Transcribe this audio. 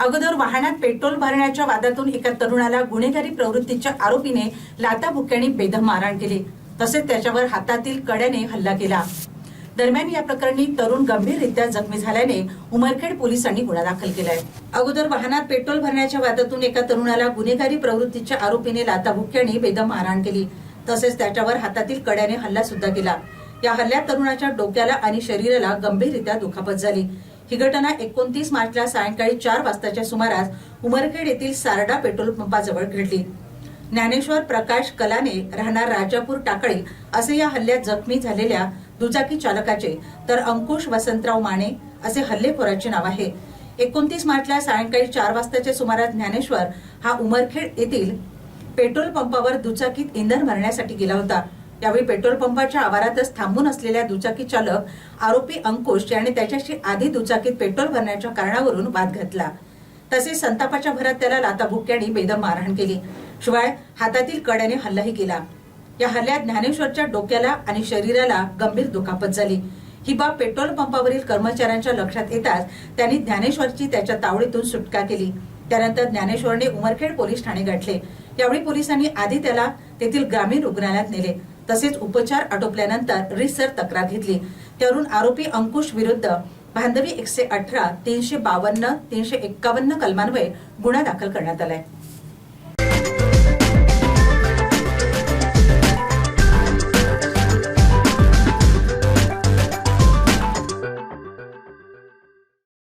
अगोदर वाहनात पेट्रोल भरण्याच्या वादातून एका तरुणाला गुन्हेगारी प्रवृत्तीच्या आरोपीने लाताबुक्क्यांनी बेदम मारहाण केली. तसेच त्याच्यावर हातातील कड्याने हल्ला केला. दरम्यान या प्रकरणी तरुण गंभीररित्या जखमी झाल्याने उमरखेड पोलिसांनी गुन्हा दाखल केलाय. अगोदर वाहनात पेट्रोल भरण्याच्या वादातून एका तरुणाला गुन्हेगारी प्रवृत्तीच्या आरोपीने लाताबुक्क्यांनी बेदम मारहाण केली. तसेच त्याच्यावर हातातील कड्याने हल्ला सुद्धा केला. या हल्ल्यात तरुणाच्या डोक्याला आणि शरीराला गंभीररित्या दुखापत झाली. ही घटना एकोणतीस मार्चला सायंकाळी चार वाजताच्या सुमारास उमरखेड येथील सारडा पेट्रोल पंपाजवळ घडली. ज्ञानेश्वर प्रकाश कलाने राहणार राजापूर टाकळी असे या हल्ल्यात जखमी झालेल्या दुचाकी चालकाचे तर अंकुश वसंतराव माने असे हल्लेखोराचे नाव आहे. एकोणतीस मार्चला सायंकाळी चार वाजताच्या सुमारास ज्ञानेश्वर हा उमरखेड येथील पेट्रोल पंपावर दुचाकीत इंधन भरण्यासाठी गेला होता. यावेळी पेट्रोल पंपाच्या आवारातच थांबून असलेल्या दुचाकी चालक आरोपी अंकुश याने त्याच्याशी आधी दुचाकीत पेट्रोल भरण्याच्या कारणावरून वाद घातला. तसेच संतापाच्या भरात त्याला लाताभुक्क्यांनी बेदम मारहाण केली. शिवाय हातातील कड्याने हल्लाही केला. या हल्ल्यात ज्ञानेश्वरच्या डोक्याला आणि शरीराला गंभीर दुखापत झाली. ही बाब पेट्रोल पंपावरील कर्मचाऱ्यांच्या लक्षात येताच त्यांनी ज्ञानेश्वरची त्याच्या तावडीतून सुटका केली. त्यानंतर ज्ञानेश्वरने उमरखेड पोलीस ठाणे गाठले. यावेळी पोलिसांनी आधी त्याला तेथील ग्रामीण रुग्णालयात नेले. तसेच उपचार आटोपल्यानंतर रिसर तक्रार घेतली. त्यावरून आरोपी अंकुश विरुद्ध बांधवी एकशे अठरा तीनशे बावन्न तीनशे एक्कावन्न कलमान्वये गुन्हा दाखल करण्यात आलाय.